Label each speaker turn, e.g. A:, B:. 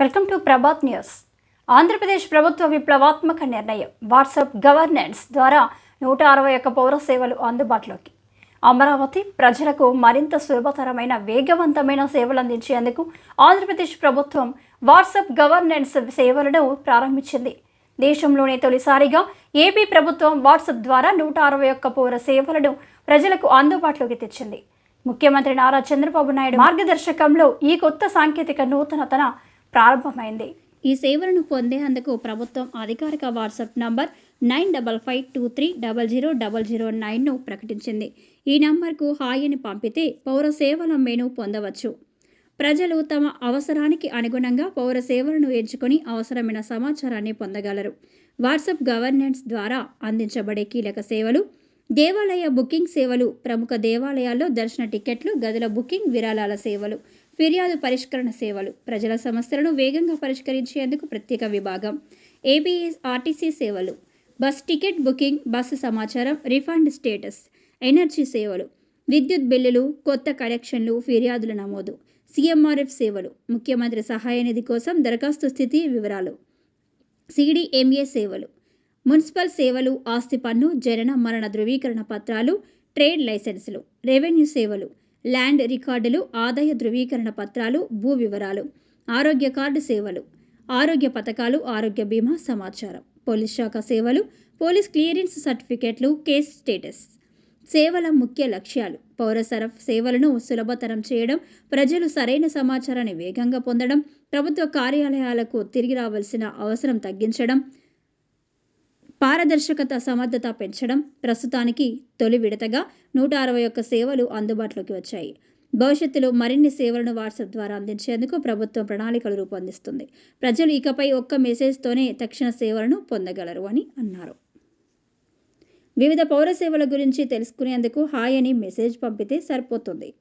A: Welcome to Prabhat news. Andhra Pradesh ప్రభుత్వ విప్లవాత్మక నిర్ణయం. వాట్సాప్ గవర్నెన్స్ ద్వారా నూట అరవై ఒక్క పౌర సేవలు అందుబాటులోకి. అమరావతి ప్రజలకు మరింత సులభతరమైన వేగవంతమైన సేవలు అందించేందుకు ఆంధ్రప్రదేశ్ ప్రభుత్వం వాట్సాప్ గవర్నెన్స్ సేవలను ప్రారంభించింది. దేశంలోనే తొలిసారిగా ఏపీ ప్రభుత్వం వాట్సాప్ ద్వారా నూట అరవై ఒక్క పౌర సేవలను ప్రజలకు అందుబాటులోకి తెచ్చింది. ముఖ్యమంత్రి నారా చంద్రబాబు నాయుడు మార్గదర్శకంలో ఈ కొత్త సాంకేతిక నూతనతన ప్రారంభమైంది. ఈ సేవలను పొందేందుకు ప్రభుత్వం అధికారిక WhatsApp number nine double five two three double zero double zero నైన్ను ప్రకటించింది. ఈ నంబర్కు హాయిని పంపితే పౌర సేవల మెను పొందవచ్చు. ప్రజలు తమ అవసరానికి అనుగుణంగా పౌర సేవలను ఎంచుకొని అవసరమైన సమాచారాన్ని పొందగలరు. వాట్సాప్ గవర్నెన్స్ ద్వారా అందించబడే కీలక సేవలు దేవాలయ బుకింగ్ సేవలు ప్రముఖ దేవాలయాల్లో దర్శన టికెట్లు గదుల బుకింగ్ విరాళాల సేవలు ఫిర్యాదు పరిష్కరణ సేవలు. ప్రజల సమస్యలను వేగంగా పరిష్కరించేందుకు ప్రత్యేక విభాగం. ఏబిఎస్ ఆర్టీసీ సేవలు. బస్ టికెట్ బుకింగ్ బస్సు సమాచారం రిఫండ్ స్టేటస్ ఎనర్జీ సేవలు. విద్యుత్ బిల్లులు కొత్త కనెక్షన్లు ఫిర్యాదుల నమోదు. సీఎంఆర్ఎఫ్ సేవలు. ముఖ్యమంత్రి సహాయ నిధి కోసం దరఖాస్తు స్థితి వివరాలు. సిడిఎంఏ సేవలు. మున్సిపల్ సేవలు ఆస్తి పన్ను జనన మరణ ధృవీకరణ పత్రాలు ట్రేడ్ లైసెన్సులు. రెవెన్యూ సేవలు. ల్యాండ్ రికార్డులు ఆదాయ ధృవీకరణ పత్రాలు భూ వివరాలు ఆరోగ్య కార్డు సేవలు ఆరోగ్య పథకాలు ఆరోగ్య బీమా సమాచారం పోలీస్ శాఖ సేవలు పోలీస్ క్లియరెన్స్ సర్టిఫికెట్లు కేస్ స్టేటస్. సేవల ముఖ్య లక్ష్యాలు. పౌర సరఫ్ సేవలను సులభతరం చేయడం ప్రజలు సరైన సమాచారాన్ని వేగంగా పొందడం ప్రభుత్వ కార్యాలయాలకు తిరిగి రావాల్సిన అవసరం తగ్గించడం పారదర్శకత సమర్థత పెంచడం ప్రస్తుతానికి తొలి విడతగా నూట అరవై ఒక్క సేవలు అందుబాటులోకి వచ్చాయి. భవిష్యత్తులో మరిన్ని సేవలను వాట్సాప్ ద్వారా అందించేందుకు ప్రభుత్వం ప్రణాళికలు రూపొందిస్తుంది. ప్రజలు ఇకపై ఒక్క మెసేజ్తోనే తక్షణ సేవలను పొందగలరు అని అన్నారు. వివిధ పౌర సేవల గురించి తెలుసుకునేందుకు హాయ్ అని మెసేజ్ పంపితే సరిపోతుంది.